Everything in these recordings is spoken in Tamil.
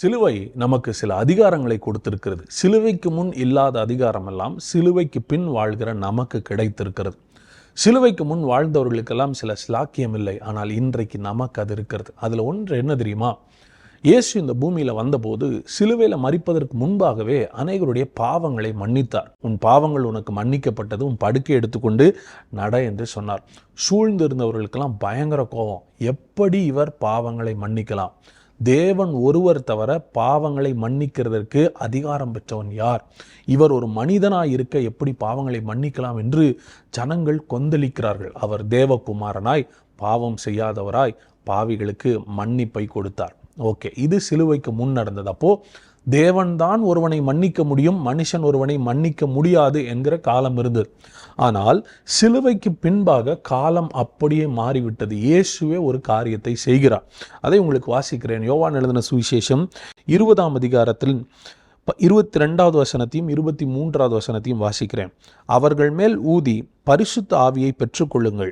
சிலுவை நமக்கு சில அதிகாரங்களை கொடுத்திருக்கிறது. சிலுவைக்கு முன் இல்லாத அதிகாரம் எல்லாம் சிலுவைக்கு பின் வாழ்கிற நமக்கு கிடைத்திருக்கிறது. சிலுவைக்கு முன் வாழ்ந்தவர்களுக்கெல்லாம் சில ஸ்லாக்கியம் இல்லை ஆனால் இன்றைக்கு நமக்கு அது இருக்கிறது. அதில் ஒன்று என்ன தெரியுமா? இயேசு இந்த பூமியில் வந்தபோது சிலுவையில் மறிப்பதற்கு முன்பாகவே அநேகருடைய பாவங்களை மன்னித்தார். உன் பாவங்கள் உனக்கு மன்னிக்கப்பட்டது உன் படுக்கை எடுத்துக்கொண்டு நட என்று சொன்னார். சூழ்ந்திருந்தவர்களுக்கெல்லாம் பயங்கர கோபம். எப்படி இவர் பாவங்களை மன்னிக்கலாம்? தேவன் ஒருவர் தவிர பாவங்களை மன்னிக்கிறதற்கு அதிகாரம் பெற்றவன் யார்? இவர் ஒரு மனிதனாய் இருக்க எப்படி பாவங்களை மன்னிக்கலாம் என்று ஜனங்கள் கொந்தளிக்கிறார்கள். அவர் தேவகுமாரனாய் பாவம் செய்யாதவராய் பாவிகளுக்கு மன்னிப்பை கொடுத்தார். ஓகே இது சிலுவைக்கு முன் நடந்தது. அப்போது தேவன்தான் ஒருவனை மன்னிக்க முடியும் மனுஷன் ஒருவனை மன்னிக்க முடியாது என்கிற காலம் இருந்தது. ஆனால் சிலுவைக்கு பின்பாக காலம் அப்படியே மாறிவிட்டது. இயேசுவே ஒரு காரியத்தை செய்கிறார். அதை உங்களுக்கு வாசிக்கிறேன். யோவான் எழுதின சுவிசேஷம் இருபதாம் அதிகாரத்தில் இருபத்தி ரெண்டாவது வசனத்தையும் இருபத்தி மூன்றாவது வசனத்தையும் வாசிக்கிறேன். அவர்கள் மேல் ஊதி பரிசுத்த ஆவியை பெற்றுக்கொள்ளுங்கள்.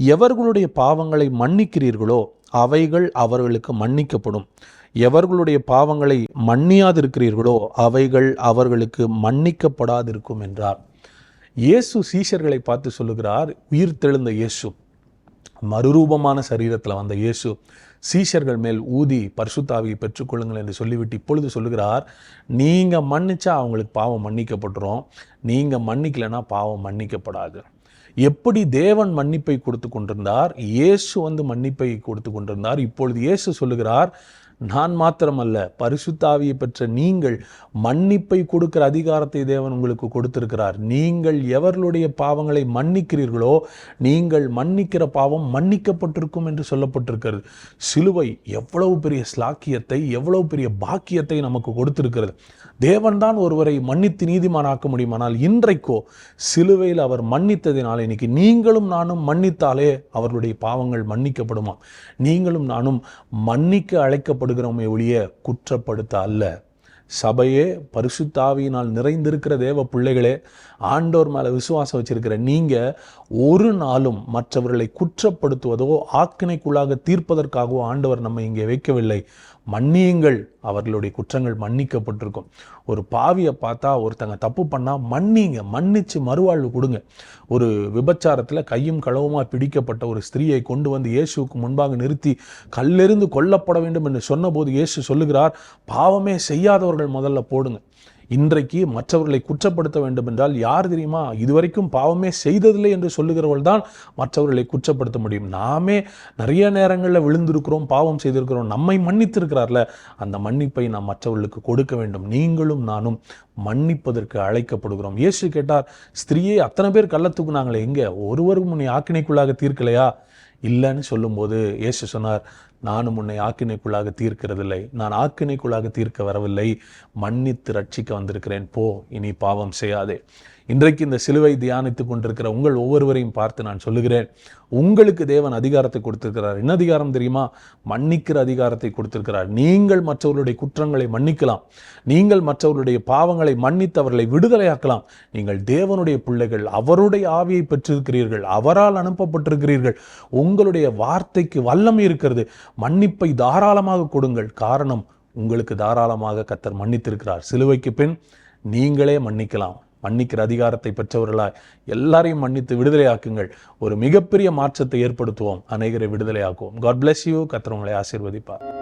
எவர்களுடைய பாவங்களை மன்னிக்கிறீர்களோ அவைகள் அவர்களுக்கு மன்னிக்கப்படும். எவர்களுடைய பாவங்களை மன்னியாதிருக்கிறீர்களோ அவைகள் அவர்களுக்கு மன்னிக்கப்படாதிருக்கும் என்றார். இயேசு சீஷர்களை பார்த்து சொல்லுகிறார் உயிர் தெழுந்த இயேசு. மறுரூபமான சரீரத்தில் வந்த இயேசு சீஷர்கள் மேல் ஊதி பரிசுத்தாவியை பெற்றுக்கொள்ளுங்கள் என்று சொல்லிவிட்டு இப்பொழுது சொல்லுகிறார் நீங்கள் மன்னிச்சா அவங்களுக்கு பாவம் மன்னிக்கப்பட்டுரும். நீங்கள் மன்னிக்கலைன்னா பாவம் மன்னிக்கப்படாது. எப்படி தேவன் மன்னிப்பை கொடுத்து கொண்டிருந்தார்? இயேசு வந்து மன்னிப்பை கொடுத்து கொண்டிருந்தார். இப்பொழுது இயேசு சொல்லுகிறார் நான் மாத்திரமல்ல பரிசுத்தாவியை பெற்ற நீங்கள் மன்னிப்பை கொடுக்கிற அதிகாரத்தை தேவன் உங்களுக்கு கொடுத்திருக்கிறார். நீங்கள் எவர்களுடைய பாவங்களை மன்னிக்கிறீர்களோ நீங்கள் மன்னிக்கிற பாவம் மன்னிக்கப்பட்டிருக்கும் என்று சொல்லப்பட்டிருக்கிறது. சிலுவை எவ்வளவு பெரிய ஸ்லாக்கியத்தை எவ்வளவு பெரிய பாக்கியத்தை நமக்கு கொடுத்திருக்கிறது. தேவன்தான் ஒருவரை மன்னித்து நீதிமானாக்க முடியும் ஆனால் இன்றைக்கோ சிலுவையில் அவர் மன்னித்ததினால் இன்னைக்கு நீங்களும் நானும் மன்னித்தாலே அவர்களுடைய பாவங்கள் மன்னிக்கப்படுமா? நீங்களும் நானும் மன்னிக்க அழைக்கப்படுகிறோமே ஒழிய குற்றப்படுத்த அல்ல. சபையே பரிசுத்தாவியினால் நிறைந்திருக்கிற தேவ பிள்ளைகளே ஆண்டோர் மேலே விசுவாசம் வச்சிருக்கிற நீங்கள் ஒரு நாளும் மற்றவர்களை குற்றப்படுத்துவதோ ஆக்கினைக்குள்ளாக தீர்ப்பதற்காகவோ ஆண்டவர் நம்ம இங்கே வைக்கவில்லை. மன்னியுங்கள். அவர்களுடைய குற்றங்கள் மன்னிக்கப்பட்டிருக்கும். ஒரு பாவியை பார்த்தா ஒருத்தங்க தப்பு பண்ணால் மன்னிங்க. மன்னிச்சு மறுவாழ்வு கொடுங்க. ஒரு விபச்சாரத்தில் கையும் களவுமா பிடிக்கப்பட்ட ஒரு ஸ்திரீயை கொண்டு வந்து இயேசுவுக்கு முன்பாக நிறுத்தி கல்லெறிந்து கொல்லப்பட வேண்டும் என்று சொன்னபோது இயேசு சொல்லுகிறார் பாவமே செய்யாதவர்கள் முதல்ல போடுங்க. இன்றைக்கு மற்றவர்களை குற்றப்படுத்த வேண்டும் என்றால் யார் தெரியுமா? இதுவரைக்கும் பாவமே செய்ததில்லை என்று சொல்லுகிறவள் தான் மற்றவர்களை குற்றப்படுத்த முடியும். நாமே நிறைய நேரங்களில் விழுந்திருக்கிறோம் பாவம் செய்திருக்கிறோம். நம்மை மன்னித்திருக்கிறார்ல. அந்த மன்னிப்பை நாம் மற்றவர்களுக்கு கொடுக்க வேண்டும். நீங்களும் நானும் மன்னிப்பதற்கு அழைக்கப்படுகிறோம். இயேசு கேட்டார் ஸ்திரீயை அத்தனை பேர் கள்ள தூக்குனாங்களே ஒருவரும் உன்னை ஆக்கினைக்குள்ளாக தீர்க்கலையா? இல்லைன்னு சொல்லும்போது இயேசு சொன்னார் நானும் உன்னை ஆக்கினைக்குள்ளாக தீர்க்கிறதில்லை. நான் ஆக்கினைக்குள்ளாக தீர்க்க வரவில்லை. மன்னித்து ரட்சிக்க வந்திருக்கிறேன். போ இனி பாவம் செய்யாதே. இன்றைக்கு இந்த சிலுவை தியானித்துக் கொண்டிருக்கிற உங்கள் ஒவ்வொருவரையும் பார்த்து நான் சொல்லுகிறேன். உங்களுக்கு தேவன் அதிகாரத்தை கொடுத்திருக்கிறார். என்ன அதிகாரம் தெரியுமா? மன்னிக்கிற அதிகாரத்தை கொடுத்திருக்கிறார். நீங்கள் மற்றவர்களுடைய குற்றங்களை மன்னிக்கலாம். நீங்கள் மற்றவர்களுடைய பாவங்களை மன்னித்து அவர்களை விடுதலையாக்கலாம். நீங்கள் தேவனுடைய பிள்ளைகள் அவருடைய ஆவியை பெற்றிருக்கிறீர்கள் அவரால் அனுப்பப்பட்டிருக்கிறீர்கள். உங்களுடைய வார்த்தைக்கு வல்லமை இருக்கிறது. மன்னிப்பை தாராளமாக கொடுங்கள். காரணம் உங்களுக்கு தாராளமாக கத்தர் மன்னித்திருக்கிறார். சிலுவைக்கு பின் நீங்களே மன்னிக்கலாம். மன்னிக்கிற அதிகாரத்தை பெற்றவர்களாய் எல்லாரையும் மன்னித்து விடுதலையாக்குங்கள். ஒரு மிகப்பெரிய மாற்றத்தை ஏற்படுத்துவோம். அநேகரை விடுதலையாக்குவோம். காட் பிளஸ் யூ கத்திரவங்களை ஆசீர்வதிப்பார்.